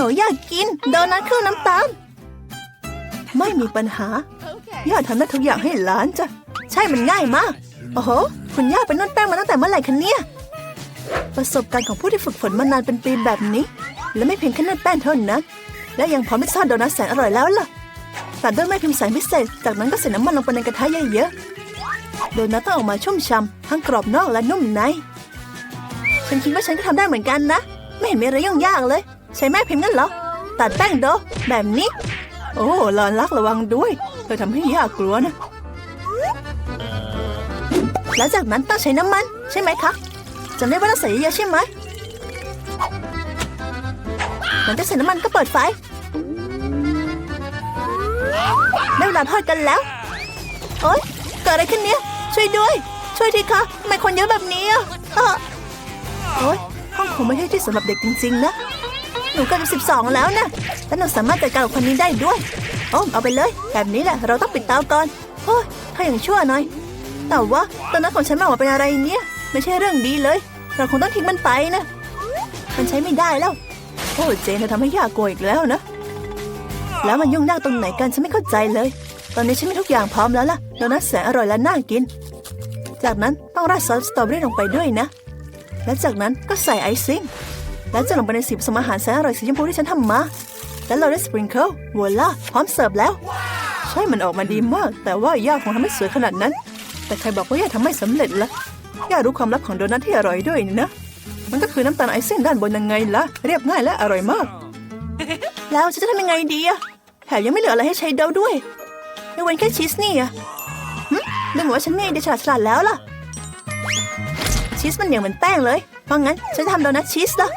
หนูอยากกิน โดนัทเครื่องน้ำตาล ไม่มีปัญหา ย่าทำได้ทุกอย่างให้หลานจ้ะ ใช่มันง่ายมาก โอ้โห คุณย่าเป็นนวดแป้งมาตั้งแต่เมื่อไหร่คะเนี่ย ประสบการณ์ของผู้ที่ฝึกฝนมานานเป็นปีแบบนี้ และไม่เพียงแค่นวดแป้งเท่านั้น และยังพร้อมที่ซ่อนโดนัทแสนอร่อยแล้วล่ะตัดด้วยไม้พิมพ์แสนพิเศษ จากนั้นก็ใส่น้ำมันลงไปในกระทะเยอะๆ โดนัทต้องออกมาชุ่มช่ำทั้งกรอบนอกและนุ่มใน ฉันคิดว่าฉันก็ทำได้เหมือนกันนะ ไม่เห็นมีอะไรยุ่งยากเลย ใช้แม่พิมพ์นั่นเหรอ ตัดแป้งโดแบบนี้ โอ้หลอนรักระวังด้วย เธอทำให้ย่ากลัวนะ แล้วจากนั้นต้องใช้น้ำมัน ใช่ไหมคะจำได้ว่าต้องใส่เยอะใช่ไหมหลังจากใส่น้ำมันก็เปิดไฟได้เวลาทอดกันแล้ว โอ๊ย เกิดอะไรขึ้นเนี่ยช่วยด้วย ช่วยทีคะทำไมคนเยอะแบบนี้อะโอ๊ยห้องคงไม่ใช่ที่สำหรับเด็กจริง ๆ นะ หนูก็จะสิบสองแล้วนะและหนูสามารถจัดการกับคนนี้ได้ด้วย โอ้เอาไปเลย แบบนี้แหละ เราต้องปิดเตาก่อนโอ้ยถ้าอย่างชั่วหน่อย แต่ว่าตอนนั้นของฉันมันออกมาเป็นอะไรเนี่ย ไม่ใช่เรื่องดีเลย เราคงต้องทิ้งมันไปนะ มันใช้ไม่ได้แล้ว โอ้เจนเธอทำให้ยากลัวอีกแล้วนะ แล้วมันยุ่งยากตรงไหนกันฉันไม่เข้าใจเลย ตอนนี้ฉันมีทุกอย่างพร้อมแล้วล่ะโดนัทแสนอร่อยและน่ากิน จากนั้นต้องราดซอสสตรอเบอรี่ลงไปด้วยนะ และจากนั้นก็ใส่ไอซิ่ง แล้วจะลงไปในสีผสมอาหารแสนอร่อยสีชมพูที่ฉันทำมา แล้วเราได้สปริงเกิลวัวล่าพร้อมเสิร์ฟแล้ว ใช่มันออกมาดีมาก แต่ว่าย่าคงทำไม่สวยขนาดนั้น แต่ใครบอกว่าย่าทำไม่สำเร็จละย่ารู้ความลับของโดนัทที่อร่อยด้วยนะ มันก็คือน้ำตาลไอซิ่งด้านบนยังไงล่ะ เรียบง่ายและอร่อยมาก แล้วฉันจะทำยังไงดีอะแถมยังไม่เหลืออะไรให้ใช้เดาด้วยยกเว้นแค่ชีสนี่อะหึดูเหมือนว่าฉันมีไอเดียฉลาดฉลาดแล้วล่ะชีสมันเหนียวเหมือนแป้งเลย เพราะงั้นฉันจะทำโดนัทชีสละ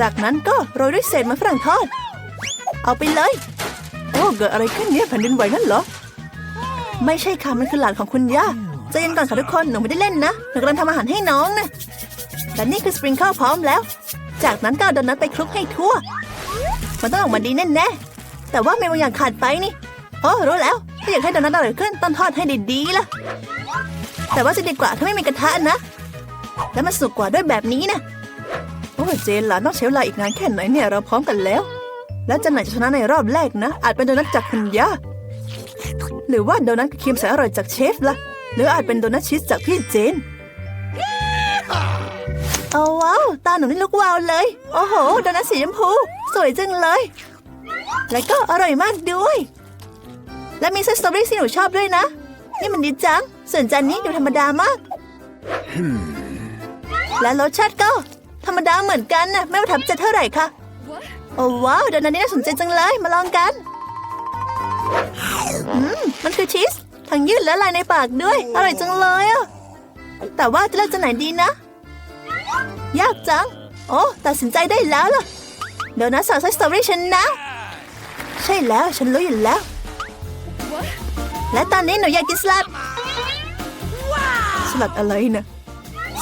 จากนั้นก็โรยด้วยเศษมันฝรั่งทอด เอาไปเลย โอ้เกิดอะไรขึ้นเนี่ยแผ่นดินไหวนั่นเหรอ ไม่ใช่ค่ะมันคือหลานของคุณย่าใจเย็นก่อนค่ะทุกคนหนูไม่ได้เล่นนะหนูกำลังทำอาหารให้น้องนะและนี่คือสปริงเกิลพร้อมแล้ว จากนั้นก็เอาโดนัทไปคลุกให้ทั่ว มันต้องออกมาดีแน่ๆแต่ว่ามีบางอย่างขาดไปนี่โอ้รู้แล้วถ้าอยากให้โดนัทอร่อยขึ้นต้องทอดให้ดีๆล่ะแต่ว่าจะดีกว่าถ้าไม่มีกระทะนะ และมันสุกกว่าด้วยแบบนี้นะ โอ้เจนหลานต้องใช้เวลาอีกนานแค่ไหนเนี่ยเราพร้อมกันแล้ว แล้วจะไหนจะชนะในรอบแรกนะ อาจเป็นโดนัทจากคุณย่าหรือว่าโดนัทครีมแสนอร่อยจากเชฟล่ะ หรืออาจเป็นโดนัทชีสจากพี่เจนโอ้ว้าวตาหนูนี่ลุกวาวเลย โอ้โหโดนัทสีชมพู สวยจังเลย และก็อร่อยมากด้วย และมีไส้สตรอเบอรี่ที่หนูชอบด้วยนะ นี่มันดีจังส่วนจานนี้ดูธรรมดามาก และรสชาติก็ ธรรมดาเหมือนกันนะไม่ประทับใจเท่าไหร่ค่ะ โอ้ว้าวโดนัทนี่น่าสนใจจังเลยมาลองกันอืมมันคือชีสทั้งยืดและลายในปากด้วย อร่อยจังเลยอะแต่ว่าจะเลือกจะไหนดีนะ ยากจัง โอ้ตัดสินใจได้แล้วล่ะเดี๋ยวนะสาวไส้สตรอเบอรี่ฉันนะ ใช่แล้วฉันรู้อยู่แล้ว และตอนนี้หนูอยากกินสลัดสลัดอะไรนะ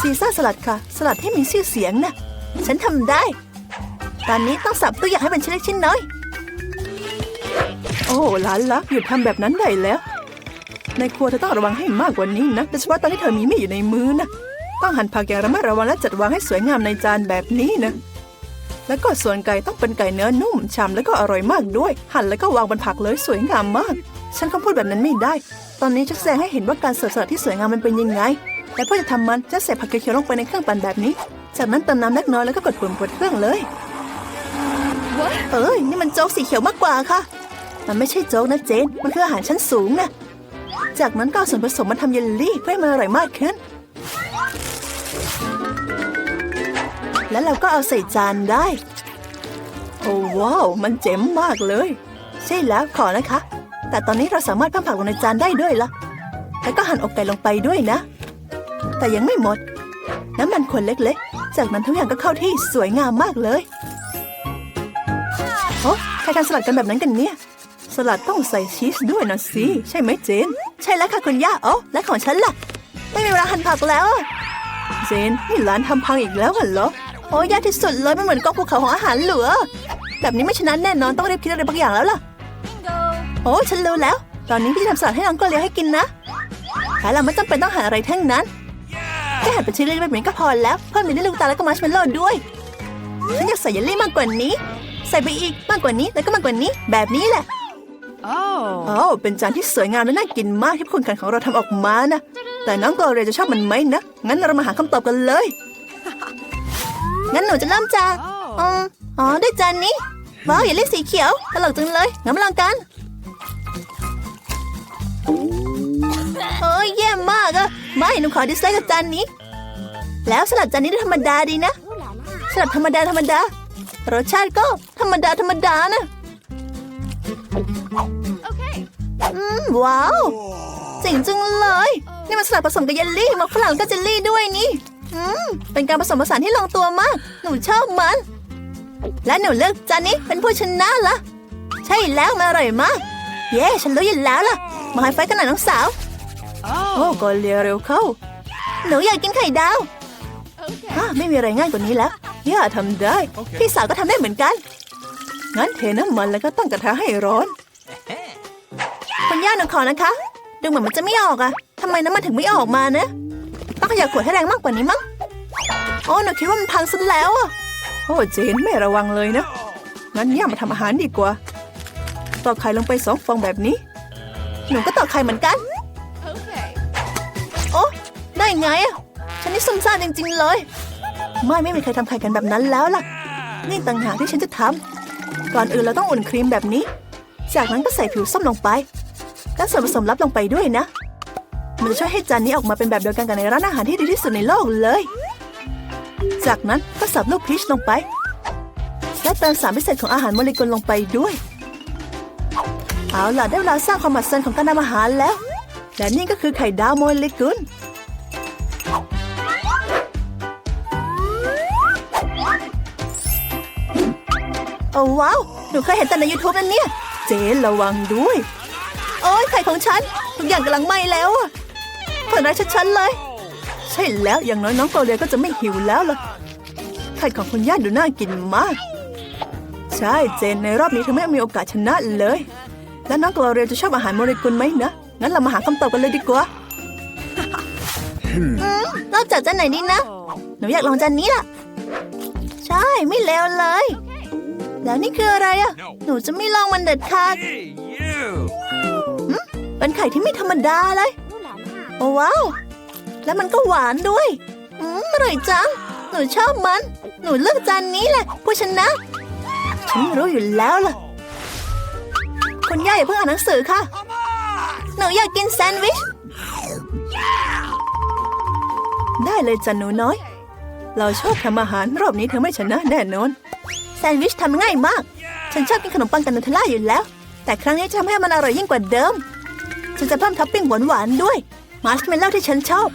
ซีซ่าสลัดค่ะ สลัดที่มีชื่อเสียงนะ ฉันทำได้ ตอนนี้ต้องสับตัวอย่างให้เป็นชิ้นเล็กชิ้นน้อย โอ้หลานรักหยุดทำแบบนั้นได้แล้ว ในครัวเธอต้องระวังให้มากกว่านี้นะโดยเฉพาะตอนที่เธอมีมีดอยู่ในมือนะต้องหั่นผักอย่างระมัดระวังและจัดวางให้สวยงามในจานแบบนี้นะแล้วก็ส่วนไก่ต้องเป็นไก่เนื้อนุ่มฉ่ำแล้วก็อร่อยมากด้วย หั่นแล้วก็วางบนผักเลยสวยงามมาก ฉันคงพูดแบบนั้นไม่ได้ ตอนนี้จะแสดงให้เห็นว่าการเสิร์ฟสลัดที่สวยงามมันเป็นยังไง และเพื่อจะทำมันจะใส่ผักเขียวๆลงไปในเครื่องปั่นแบบนี้ จากนั้นเติมน้ำเล็กน้อยแล้วก็กดปุ่มกดเครื่องเลย เอ้ยนี่มันโจ๊กสีเขียวมากกว่าค่ะ มันไม่ใช่โจ๊กนะเจนมันคืออาหารชั้นสูงนะจากนั้นก็เอาส่วนผสมมาทำเยลลี่เพื่อให้มันอร่อยมากขึ้น แล้วเราก็เอาใส่จานได้ โอ้ว้าว มันเจ๋มมากเลย ใช่แล้วขอนะคะ แต่ตอนนี้เราสามารถเพิ่มผักลงในจานได้ด้วยละแล้วก็หั่นอกไก่ลงไปด้วยนะ แต่ยังไม่หมด น้ำมันขวดเล็กๆ จากนั้นทุกอย่างก็เข้าที่สวยงามมากเลยโอ้ใครทำสลัดกันแบบนั้นกันเนี่ย สลัดต้องใส่ชีสด้วยนะสิ ใช่ไหมเจน ใช่แล้วค่ะคุณย่าโอ้และของฉันล่ะ ไม่มีเวลาหั่นผักแล้วอะเจนนี่ร้านทำพังอีกแล้วเหรอ โอ้ยากที่สุดเลยมันเหมือนกองภูเขาของอาหารเหลือ แบบนี้ไม่ชนะแน่นอนต้องรีบคิดอะไรบางอย่างแล้วล่ะ โอ้ฉันรู้แล้ว ตอนนี้พี่ทำสลัดให้น้องก็เลี้ยงให้กินนะแต่เราไม่จำเป็นต้องหาอะไรทั้งนั้นแค่ หั่นเป็นชิ้นเล็กๆแบบนี้ก็พอแล้วเพิ่มเนยลูกตาลแล้วก็มัชเมลโล่ด้วยฉันอยากใส่เยลลี่มากกว่านี้ ใส่ไปอีกมากกว่านี้แล้วก็มากกว่านี้ แบบนี้แหละ Oh. โอ้เป็นจานที่สวยงามและน่ากินมากที่คนขันของเราทำออกมานะแต่น้องกอเรยจะชอบมันไหมนะงั้นเรามาหาคำตอบกันเลย งั้นหนูจะเริ่มจากอืมอ๋อได้จานนี้ว้าวอย่าเล่นสีเขียวตลกจังเลยงั้นมาลองกัน ไม่หนูขอดิสไลค์กับจานนี้ แล้วสลัดจานนี้ดูธรรมดาดีนะ สลัดธรรมดาธรรมดารสชาติก็ธรรมดาธรรมดานะ Okay. อืมว้าวเจ๋งจังเลย นี่มันสลัดผสมกับเยลลี่มะฝรั่งแล้วก็เจลลี่ด้วยนี่อืมเป็นการผสมผสานที่ลงตัวมาก หนูชอบมัน และหนูเลือกจานนี้เป็นผู้ชนะละใช่แล้วมันอร่อยมาก เย้ ฉันรู้อยู่แล้วล่ะ มาไฮไฟว์กันหน่อยน้องสาว โอ้ก็เรียเร็วเข้า หนูอยากกินไข่ดาว Okay. อะไม่มีอะไรง่ายกว่านี้แล้วย่าทำได้ พี่สาวก็ทำได้เหมือนกัน งั้นเทน้ำมันแล้วก็ตั้งกระทะให้ร้อนคุณย่าหนูขอนะคะ ดูเหมือนมันจะไม่ออกอะทำไมน้ำมันถึงไม่ออกมานะ ต้องขยับขวดให้แรงมากกว่านี้มั้ง โอ้หนูคิดว่ามันพังซะแล้วอะโอ้เจนไม่ระวังเลยนะ งั้นย่ามาทำอาหารดีกว่าตอกไข่ลงไปสองฟองแบบนี้ หนูก็ตอกไข่เหมือนกัน Okay. โอ้ ได้ไงอะฉันนี่ซุ่มซ่ามจริง ๆ เลย ไม่ไม่มีใครทำไข่กันแบบนั้นแล้วล่ะ นี่ต่างหากที่ฉันจะทำก่อนอื่นเราต้องอุ่นครีมแบบนี้ จากนั้นก็ใส่ผิวส้มลงไป แล้วส่วนผสมลับลงไปด้วยนะ มันจะช่วยให้จานนี้ออกมาเป็นแบบเดียวกันกับในร้านอาหารที่ดีที่สุดในโลกเลย จากนั้นก็สับลูกพีชลงไป และเติมสารพิเศษของอาหารโมเลกุลลงไปด้วย เอาล่ะได้เวลาสร้างความมหัศจรรย์ของการทำอาหารแล้วและนี่ก็คือไข่ดาวโมเลกุล ว้าว หนูเคยเห็นแต่ใน YouTube นั่นเนี่ย เจนระวังด้วย โอ้ยไข่ของฉัน ทุกอย่างกำลังไหม้แล้วอะผลร้ายชัดๆเลย ใช่แล้วอย่างน้อยน้องโกเลียก็จะไม่หิวแล้วล่ะ ไข่ของคุณย่าดูน่ากินมาก ใช่เจนในรอบนี้เธอไม่มีโอกาสชนะเลย แล้วน้องโกเลียจะชอบอาหารโมเลกุลไหมนะ งั้นเรามาหาคำตอบกันเลยดีกว่าอืมเริ่มจากจานไหนดีนะ หนูอยากลองจานนี้ล่ะ ใช่ไม่เลวเลย แล้วนี่คืออะไรอะหนูจะไม่ลองมันเด็ดขาด Hey, you! เป็นไข่ที่ไม่ธรรมดาเลย โอ้ว้าว แล้วมันก็หวานด้วย อืมอร่อยจัง หนูชอบมัน หนูเลือกจานนี้แหละ ผู้ชนะ ฉันรู้อยู่แล้วล่ะ คุณย่าอย่าเพิ่งอ่านหนังสือค่ะ หนูอยากกินแซนด์วิช ได้เลยจันหนูน้อย เราชอบทำอาหารรอบนี้เธอไม่ชนะแน่นอน แซนด์วิชทำง่ายมาก ฉันชอบกินขนมปังกับนูเทลล่าอยู่แล้ว แต่ครั้งนี้จะทำให้มันอร่อยยิ่งกว่าเดิม ฉันจะเพิ่มท็อปปิ้งหวานๆด้วย มาร์ชเมลโล่ที่ฉันชอบ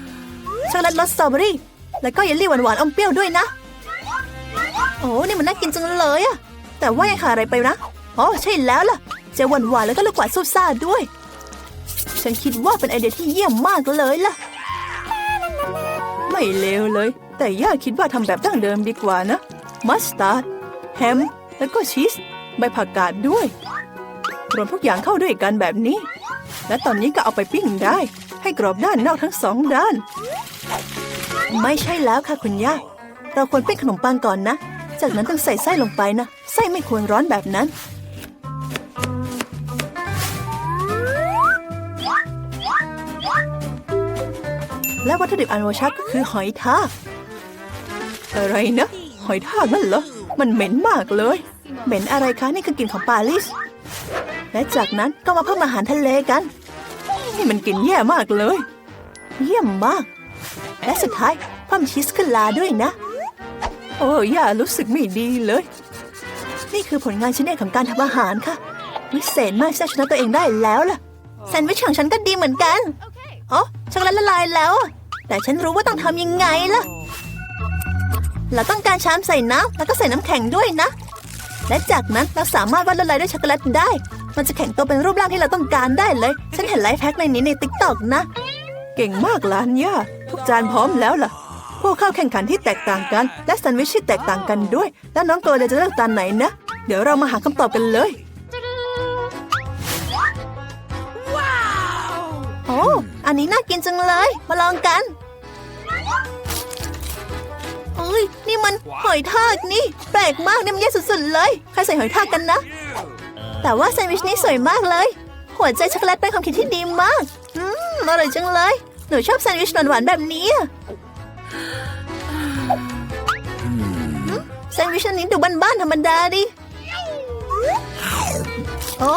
ช็อกโกแลตรสสตรอเบอรี่ แล้วก็เยลลี่หวานๆอมเปรี้ยวด้วยนะ โอ้นี่มันน่ากินจังเลยอะ แต่ว่ายังขาดอะไรไปนะ อ๋อใช่แล้วล่ะ จะหวานๆแล้วก็ลูกหวานซูซ่าด้วย ฉันคิดว่าเป็นไอเดียที่เยี่ยมมากเลยล่ะ ไม่เลวเลย แต่ย่าคิดว่าทำแบบดั้งเดิมดีกว่านะ มัสตาร์ด แฮม แล้วก็ชีส ใบผักกาดด้วย รวมทุกอย่างเข้าด้วยกันแบบนี้ และตอนนี้ก็เอาไปปิ้งได้ ให้กรอบด้านนอกทั้งสองด้าน ไม่ใช่แล้วค่ะคุณย่า เราควรปิ้งขนมปังก่อนนะ จากนั้นต้องใส่ไส้ลงไปนะ ไส้ไม่ควรร้อนแบบนั้นและวัตถุดิบอันโอชาก็คือหอยทากอะไรนะ หอยทากนั่นเหรอ มันเหม็นมากเลย เหม็นอะไรคะนี่คือกลิ่นของปารีส และจากนั้นก็มาเพิ่มอาหารทะเลกัน นี่มันกลิ่นแย่มากเลย เยี่ยมมาก และสุดท้ายเพิ่มชีสขึ้นลาด้วยนะ โอ้ย่ารู้สึกไม่ดีเลย นี่คือผลงานชิ้นเอกของการทำอาหารค่ะ วิเศษมากที่จะชนะตัวเองได้แล้วล่ะแซนด์วิชของฉันก็ดีเหมือนกัน Okay. อ๋อช็อกโกแลตละลายแล้วอะแต่ฉันรู้ว่าต้องทำยังไงล่ะ เราต้องการชามใส่น้ำแล้วก็ใส่น้ำแข็งด้วยนะ และจากนั้นเราสามารถวาดลวดลายด้วยช็อกโกแลตได้ มันจะแข็งตัวเป็นรูปร่างที่เราต้องการได้เลย ฉันเห็นไลฟ์แพ็กในนี้ในติ๊กต็อกนะ เก่งมากหลานย่าทุกจานพร้อมแล้วล่ะ พวกเข้าแข่งขันที่แตกต่างกัน และแซนด์วิชที่แตกต่างกันด้วย แล้วน้องโกเลยจะเลือกจานไหนนะ เดี๋ยวเรามาหาคำตอบกันเลยโอ้อันนี้น่ากินจังเลย มาลองกัน มันหอยทากนี่ แปลกมากเนี่ยมันแย่สุดๆเลย ใครใส่หอยทากกันนะ แต่ว่าแซนด์วิชนี้สวยมากเลย หัวใจช็อกโกแลตเป็นความคิดที่ดีมาก อืมอร่อยจังเลย หนูชอบแซนด์วิชหวานๆแบบนี้อะอืมแซนด์วิชอันนี้ดูบ้านๆธรรมดาดิ โอ้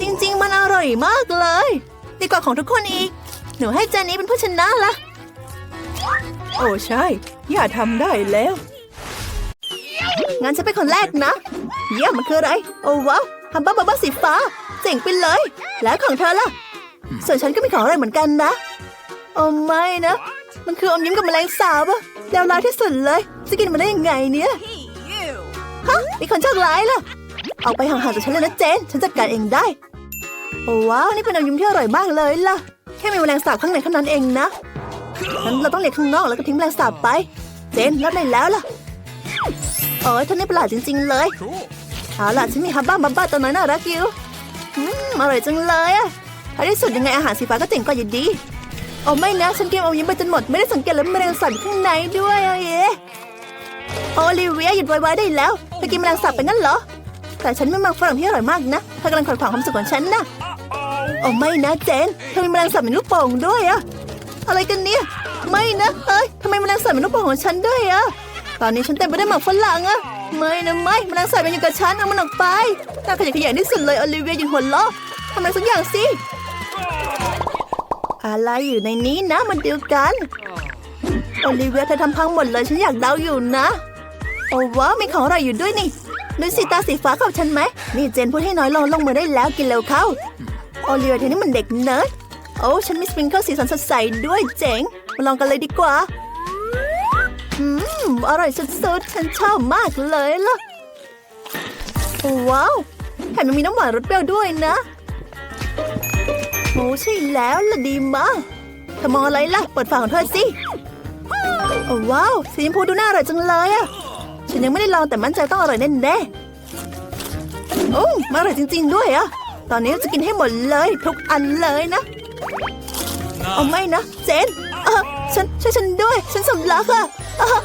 จริงๆ มันอร่อยมากเลย ดีกว่าของทุกคนอีก หนูให้เจนนี้เป็นผู้ชนะละ โอ้ใช่ อย่าทำได้แล้ว งั้นฉันเป็นคนแรกนะ เยี่ยมมันคืออะไร โอ้ว้าวฮัมบ้าบ้าสีฟ้า เจ๋งไปเลย แล้วของเธอล่ะ ส่วนฉันก็มีของอะไรเหมือนกันนะ โอ้ไม่นะ มันคืออมยิ้มกับแมลงสาบอะแล้วร้ายที่สุดเลย จะกินมันได้ยังไงเนี่ย ฮะ มีคนโชคร้ายล่ะ ออกไปห่างๆจากฉันเลยนะเจน ฉันจัดการเองได้ โอ้ว้าว นี่เป็นอมยิ้มที่อร่อยมากเลยล่ะ แค่มีแมลงสาบข้างในเท่านั้นเองนะ งั้นเราต้องเลียข้างนอกแล้วก็ทิ้งแมลงสาบไป เจนรับได้แล้วล่ะโอ้ยท่านี้ประหลาดจริง ๆ เลยเอาล่ะฉันมีฮับบ้าบับบ้าตัวน้อยน่ารักอยู่อืมอร่อยจังเลยอะท้ายที่สุดยังไงอาหารสีฟ้าก็เจ๋งกว่าอยู่ดีโอ้ไม่นะฉันกินอมยิ้มไปจนหมดไม่ได้สังเกตเลยว่าแมลงสาบข้างในด้วยอะเอ๊ะโอลิเวียหยุดไวๆได้แล้วเธอกินแมลงสาบไปงั้นเหรอ แต่ฉันไม่มักฝรั่งที่อร่อยมากนะเธอกำลังขัดขวางความสุขของฉันนะโอ้ไม่นะเจนเธอมีแมลงสาบเป็นลูกโป่งด้วยอะ อะไรกันเนี่ย ไม่นะเอ้ยทำไมแมลงสาบเป็นลูกโป่งของฉันด้วยอะตอนนี้ฉันเต็มไปด้วยหมากฝรั่งอะไม่นะไม่แมลงสาบมันอยู่กับฉันเอามันออกไปน่าขยะแขยงที่สุดเลยโอลิเวียหยุดหัวเราะทำอะไรสักอย่างสิอะไรอยู่ในนี้นะมันเดียวกันโอลิเวียเธอทำพังหมดเลยฉันอยากเดาอยู่นะ โอ้ว้ามีของอร่อยอยู่ด้วยนี่ดูสิตาสีฟ้าเข้าฉันไหมนี่เจนพูดให้น้อยลงลงมือได้แล้วกินเร็วเข้า โอลิเวียเธอนี่มันเด็กเนิร์ด อ้ฉันมีสปริงเกิลสีสันสดใสด้วยเจ๋ง มาลองกันเลยดีกว่า อืม อร่อยสุดๆ ฉันชอบมากเลยล่ะโอ้ว้าวแถมยังมีน้ำหวานรสเปรี้ยวด้วยนะโอ้ใช่แล้วล่ะดีมากเธอมองอะไรล่ะ เปิดฝาของเธอสิโอ้ว้าว สีชมพูดูน่าอร่อยจังเลยอะฉันยังไม่ได้ลองแต่มั่นใจต้องอร่อยแน่แน่ๆโอ้มาอร่อยจริง ๆ ด้วยอะตอนนี้จะกินให้หมดเลย ทุกอันเลยนะ เอาไม่นะเจนเออฉันช่วยฉันด้วย ฉันสำลักอะเออ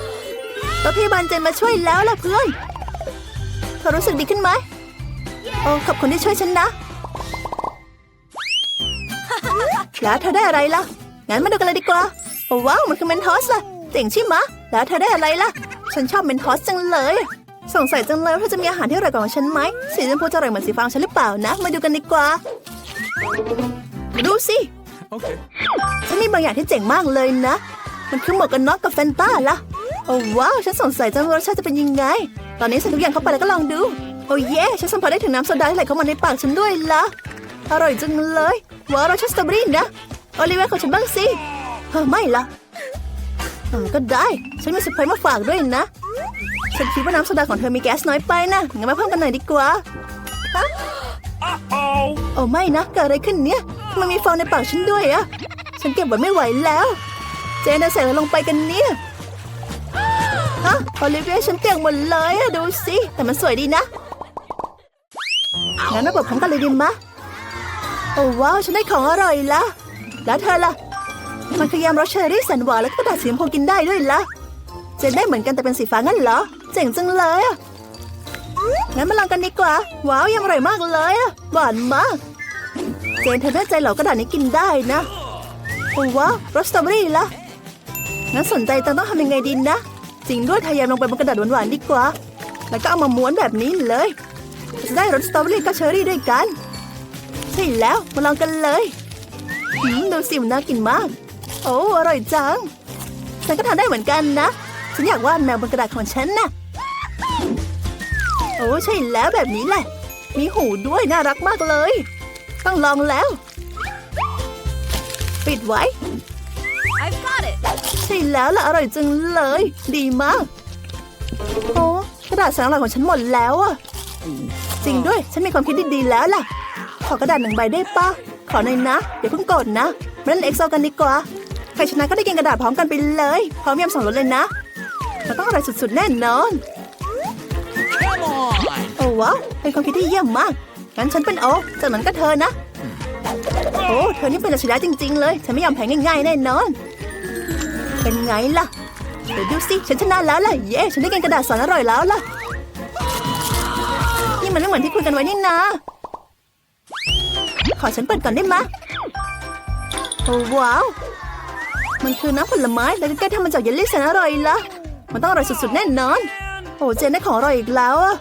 รถพยาบาลเจนมาช่วยแล้วล่ะเพื่อนเธอรู้สึกดีขึ้นไหมโอ้ขอบคุณที่ช่วยฉันนะ แล้วเธอได้อะไรล่ะ งั้นมาดูกันเลยดีกว่าโอ้ว้าวมันคือเมนทอสล่ะเจ๋งใช่ไหมะแล้วเธอได้อะไรล่ะ ฉันชอบเมนทอสจังเลยสงสัยจังเลยว่าเธอจะมีอาหารที่อร่อยกว่าของฉันไหมสีชมพูจะอร่อยเหมือนสีฟ้าของฉันหรือเปล่านะ มาดูกันดีกว่า ดูสิ Okay. ฉันมีบางอย่างที่เจ๋งมากเลยนะ มันคือหมวกกันน็อกกับแฟนต้าล่ะโอ้ว้าว ฉันสงสัยจังว่ารสชาติจะเป็นยังไง ตอนนี้ใส่ทุกอย่างเข้าไปแล้วก็ลองดู โอ้เย่ฉันสัมผัสได้ถึงน้ำโซดาที่ไหลเข้ามาในปากฉันด้วยล่ะอร่อยจังเลย ว้าวรสชาติสตรอเบอรี่นะโอลิเวียของฉันบ้างสิเฮ้อไม่ล่ะเออก็ได้ ฉันมีเซอร์ไพรส์มาฝากด้วยนะ ฉันคิดว่าน้ำโซดาของเธอมีแก๊สน้อยไปนะงั้นมาเพิ่มกันหน่อยดีกว่าฮะ Oh. โอ้ไม่นะเกิดอะไรขึ้นเนี่ย ทำไมมีฟองในปากฉันด้วยอะฉันเก็บไว้ไม่ไหวแล้ว เจนจะใส่อะไรลงไปกันเนี่ยฮะโอลิเวียฉันเปียกหมดเลยอะดูสิ แต่มันสวยดีนะ งั้นมาเปิดพร้อมกันเลยดีมะ โอ้ว้าว ฉันได้ของอร่อยละแล้วเธอล่ะ มันคือยำรสเชอร์รี่แสนหวานแล้วก็กระดาษสีชมพูกินได้ด้วยละเจนได้เหมือนกันแต่เป็นสีฟ้างั้นเหรอ เจ๋งจังเลยอะงั้นมาลองกันดีกว่า ว้าวยำอร่อยมากเลยอะหวานมาก เจนเธอแน่ใจเหรอกระดาษนี้กินได้นะโอ้ว้ารสสตรอเบอรี่ละงั้นสนใจจังต้องทำยังไงดีนะ จริงด้วยทายำลงไปบนกระดาษหวานๆดีกว่า แล้วก็เอามาม้วนแบบนี้เลย จะได้รสสตรอเบอรี่กับเชอร์รี่ด้วยกัน ใช่แล้วมาลองกันเลยดูสิมันน่ากินมาก โอ้อร่อยจัง ฉันก็ทำได้เหมือนกันนะ ฉันอยากวาดแมวบนกระดาษของฉันนะโอ้ใช่แล้วแบบนี้แหละ มีหูด้วยน่ารักมากเลย ต้องลองแล้ว ปิดไว้ I've got it. ใช่แล้วล่ะอร่อยจังเลย ดีมาก โอ้กระดาษแสงอร่อยของฉันหมดแล้วอะจริงด้วยฉันมีความคิดดีๆแล้วล่ะ ขอกระดาษหนึ่งใบได้ปะขอหน่อยนะเดี๋ยวเพิ่งกดนะมาเล่นเอ็กโซกันดีกว่าใครชนะก็ได้กินกระดาษพร้อมกันไปเลย พร้อมยำสองรสเลยนะมันต้องอร่อยสุดๆแน่นอน Come on. โอ้ว้าวเป็นความคิดที่เยี่ยมมาก งั้นฉันเป็นโอจากนั้นก็เธอนะ โอ้ เธอนี่เป็นอัจฉริยะจริง ๆ เลย ฉันไม่ยอมแพ้ง่ายๆแน่นอน เป็นไงล่ะเดี๋ยวดูสิฉันชนะแล้วล่ะ เย้ ฉันได้กินกระดาษสอนอร่อยแล้วล่ะ นี่มันไม่เหมือนที่คุยกันไว้นี่นาขอฉันเปิดก่อนได้ไหมโอ้ว้าว มันคือน้ำผลไม้แล้วก็แกทำมาจากเยลลี่แสนอร่อยละมันต้องอร่อยสุดๆแน่นอน โอ้เจนได้ของอร่อยอีกแล้วอะ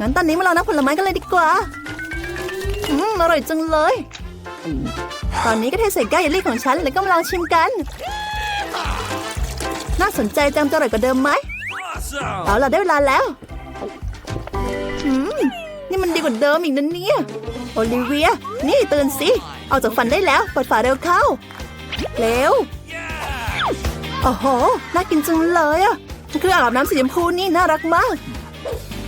งั้นตอนนี้มาลองน้ำผลไม้กันเลยดีกว่า อืมอร่อยจังเลย ตอนนี้ก็เทใส่แก้วเยลลี่ของฉัน แล้วก็มาลองชิมกัน น่าสนใจจังจะอร่อยกว่าเดิมไหมเอาล่ะได้เวลาแล้วอืมนี่มันดีกว่าเดิมอีกนะเนี่ย โอลิเวีย นี่ตื่นสิออกจากฝันได้แล้วเปิดฝาเร็วเข้า เร็วโอ้โห น่ากินจังเลยอะคืออางอาบน้ำสีชมพูนี่น่ารักมาก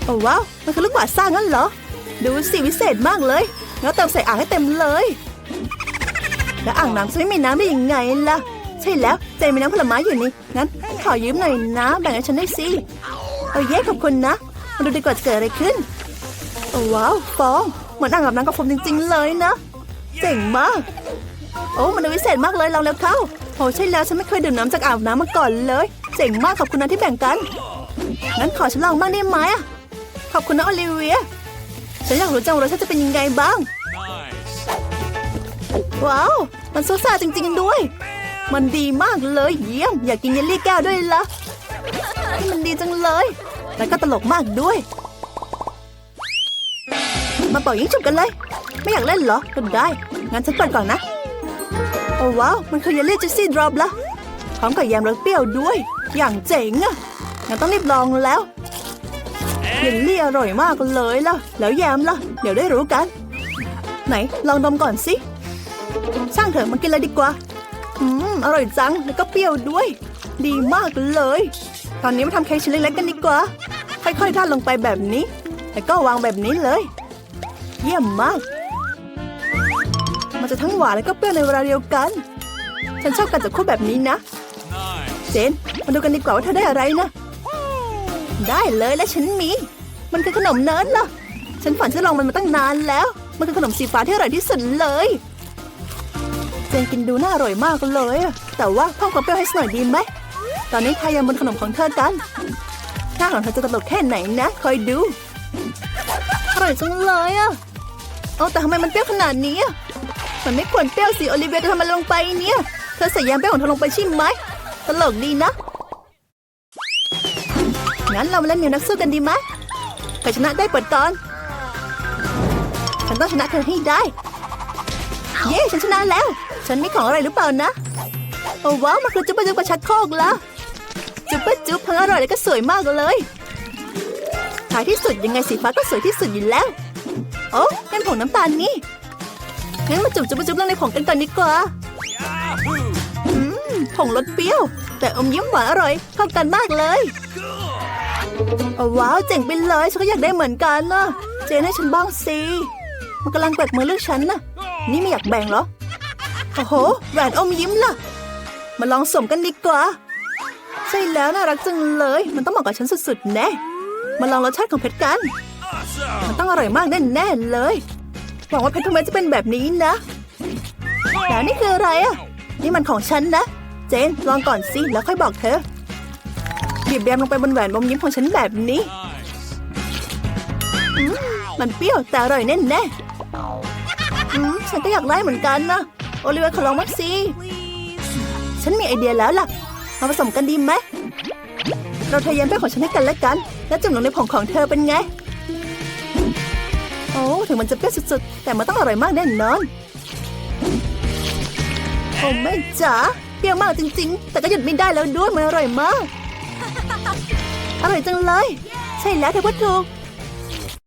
โอ้ว้าว มันคือลูกบาศก์ซ่างั้นเหรอ ดูสิวิเศษมากเลยแล้วเติมใส่อ่างให้เต็มเลย แล้วอ่างน้ำจะไม่มีน้ำได้ยังไงล่ะ ใช่แล้วเจมีน้ำผลไม้อยู่นี่ งั้นขอยืมหน่อยนะ แบ่งให้ฉันได้สิโอ้เย้ขอบคุณนะ มาดูดีกว่าจะเกิดอะไรขึ้น โอ้ว้าวฟอง เหมือนอ่างอาบน้ำกับผมจริง ๆ เลยนะ เจ๋งมาก โอ้มันวิเศษมากเลยลองแล้วเข้าโอ้ใช่แล้วฉันไม่เคยดื่มน้ำจากอ่างน้ำมาก่อนเลย เจ๋งมากขอบคุณนะที่แบ่งกัน งั้นขอฉันลองบ้างได้ไหมอะ ขอบคุณนะโอลิเวีย ฉันอยากรู้จังรสชาติจะเป็นยังไงบ้าง Nice. ว้าว มันซูซ่าจริง ๆ ด้วย มันดีมากเลยเยี่ยม อยากกินเยลลี่แก้วด้วยละนี่มันดีจังเลย แล้วก็ตลกมากด้วย มาเป่ายิงฉุบกันเลย ไม่อยากเล่นเหรอก็ได้ งั้นฉันเปิดก่อนนะ โอ้ว้าว มันคือเยลลี่จูซี่ดรอปละพร้อมกับแยมรสเปรี้ยวด้วย อย่างเจ๋งอะงั้นต้องรีบลองแล้ว เยลลี่อร่อยมากเลยล่ะ แล้วแยมล่ะ เดี๋ยวได้รู้กัน ไหน ลองดมก่อนสิ ช่างเถอะมากินเลยดีกว่า อืม อร่อยจัง แล้วก็เปรี้ยวด้วย ดีมากเลย ตอนนี้มาทำเค้กชิ้นเล็กๆกันดีกว่า ค่อยๆทาดลงไปแบบนี้ แล้วก็วางแบบนี้เลย เยี่ยมมาก มันจะทั้งหวานแล้วก็เปรี้ยวในเวลาเดียวกัน ฉันชอบการจับคู่แบบนี้นะ เจน มาดูกันดีกว่าว่าเธอได้อะไรนะ ได้เลยและฉันมี มันคือขนมเนิร์ดล่ะฉันฝันจะลองมันมาตั้งนานแล้ว มันคือขนมสีฟ้าที่อร่อยที่สุดเลย เจนกินดูน่าอร่อยมากเลย แต่ว่าเพิ่มความเปรี้ยวให้สักหน่อยดีไหม ตอนนี้ทายังบนขนมของเธอกัน หน้าของเธอจะตลกแค่ไหนนะ คอยดู อร่อยจังเลยอะเอาแต่ทำไมมันเปรี้ยวขนาดนี้อะมันไม่ควรเปรี้ยวสิโอลิเวียจะทำมันลงไปเนี่ย เธอใส่ยำเปรี้ยวของเธอลงไปใช่ไหมตลกดีนะ งั้นเรามาเล่นมิวนักสู้กันดีไหมใครชนะได้เปิดก่อน ฉันต้องชนะเธอให้ได้ เย้ฉันชนะแล้ว ฉันมีของอะไรหรือเปล่านะ โอ้ว้าวมันคือจุ๊บจุ๊บประชัดโคกละจุ๊บจุ๊บทั้งอร่อยและก็สวยมากเลยท้ายที่สุดยังไงสีฟ้าก็สวยที่สุดอยู่แล้ว โอ้เป็นผงน้ำตาลนี่งั้นมาจุ๊บจุ๊บจุ๊บลงในผงกันก่อนดีกว่า Yahoo! อืมผงรสเปรี้ยว แต่อมยิ้มหวานอร่อยเข้ากันมากเลย ว้าวเจ๋งไปเลยฉันก็อยากได้เหมือนกันนะเจนให้ฉันบ้างสิมันกำลังแกวกมือเลือกฉันนะนี่ไม่อยากแบ่งเหรอโอ้โหแหวนอมยิ้มล่ะ มาลองสมกันดีกว่า ใช่แล้วน่ารักจังเลย มันต้องเหมาะกับฉันสุดๆแน่มาลองรสชาติของเพชรกัน มันต้องอร่อยมากแน่ๆเลยหวังว่าเพชรทำไมจะเป็นแบบนี้นะแล้วนี่คืออะไรอะนี่มันของฉันนะ เจนลองก่อนสิแล้วค่อยบอกเธอ บีบแบมลงไปบนแหวนบมยิ้มของฉันแบบนี้ Nice. มันเปรี้ยวแต่อร่อยแน่แน่ๆอืมฉันก็อยากได้เหมือนกันนะ โอลิเวียขอลองบ้างสิ Please. ฉันมีไอเดียแล้วล่ะ มาผสมกันดีไหม เราเทยมแป้งของฉันให้กันและกัน แล้วจุ่มลงในผงของเธอเป็นไง โอ้ ถึงมันจะเปรี้ยวสุดๆ แต่มันต้องอร่อยมากแน่นอน โอ้แม่จ๋าเปรี้ยวมากจริง ๆ แต่ก็หยุดไม่ได้แล้วด้วยมันอร่อยมาก อร่อยจังเลย ใช่แล้วเธอพูดถูก